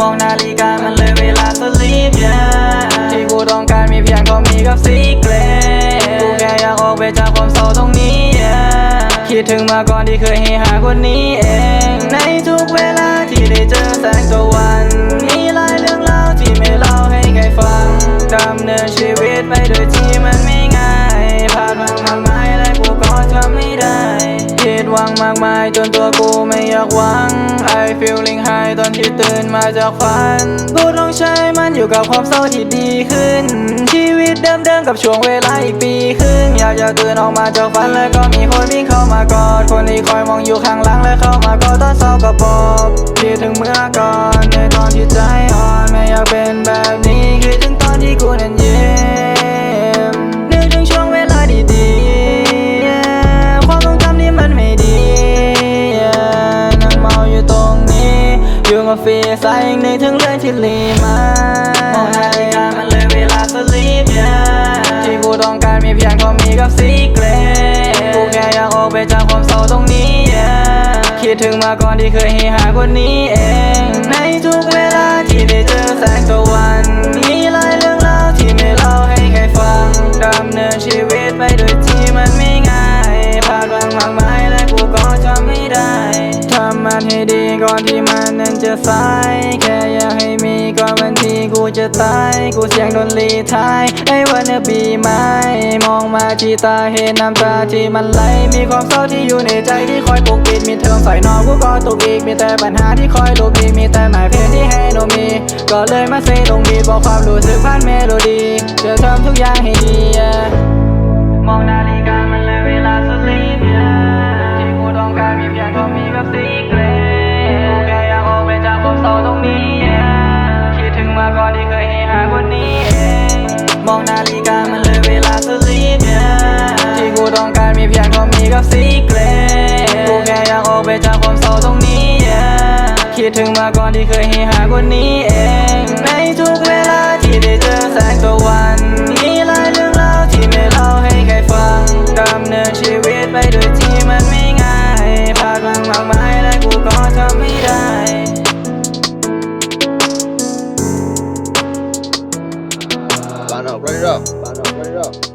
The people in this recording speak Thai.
มองนาฬิกามันเลยเวลาสลีปยาที่กูต้องการมีเพียงก็มีกับสีเกลกูแค่อยากออกไปจากความเศร้าตรงนี้ คิดถึงมาก่อนที่เคยให้หาคนนี้เอง ในทุกเวลาที่ได้เจอแสงตะวันมีหลายเรื่องเล่าที่ไม่เล่าให้ใครฟังดำเนินชีวิตไปโดยที่มัน หวังมากมายจนตัวกูไม่อยากหวัง I feeling high ตอนที่ตื่นมาจากฝันกูต้องใช้มันอยู่กับความเศร้าที่ดีขึ้น ชีวิตเดิมๆกับช่วงเวลาอีกปีครึ่งอยากจะตื่นออกมาจากฝันแล้วก็มีคนวิ่งเข้ามากอดคนที่คอยมองอยู่ข้างหลังและเข้ามากอดตอนเศร้าก็บอกคิดถึงเมื่อก่อน ฟีสายยังนึกถึงเรื่องที่ลีมามองนาฬิกามันเลยเวลาสลีปที่กูต้องการมีเพียงพอมีกับสีเกรกูแค่อยากออกไปจากความเศร้าตรงนี้ คิดถึงมาก่อนที่เคยให้หาคนนี้เอง ในทุกเวลาที่ได้เจอแสงตะวัน มีหลายเรื่องเล่าที่ไม่เล่าให้ใครฟังดำเนินชีวิตไปโดย ดีก่อนที่มันนั้นจะสายแค่อยากให้มีก่อนวันที่กูจะตายกูเสียงโดนลีไทยไอ้วันนี้ปีไม้มองมาที่ตาเห็นน้ำตาที่มันไหลมีความเศร้าที่อยู่ในใจที่คอยปกปิดมีเทอมใส่นอนกูก็ตกอีกมีแต่ปัญหาที่คอยลบหลีกมีแต่หมายเพลงที่ให้โนมีก็เลยมาเซตรงนี้บอกความรู้สึกผ่านเมโลดี้จะทำทุกอย่างให้ดีมองนาฬิกามัน มองนาฬิกามันเลยเวลาสลีปที่กูต้องการมีเพียงเท่ามีกับสีเกรกูแค่อยากออกไปจากความเศร้าตรงนี้คิดถึงมาก่อนที่เคยให้หาคนนี้เองในทุกเว 肉翻炒均匀肉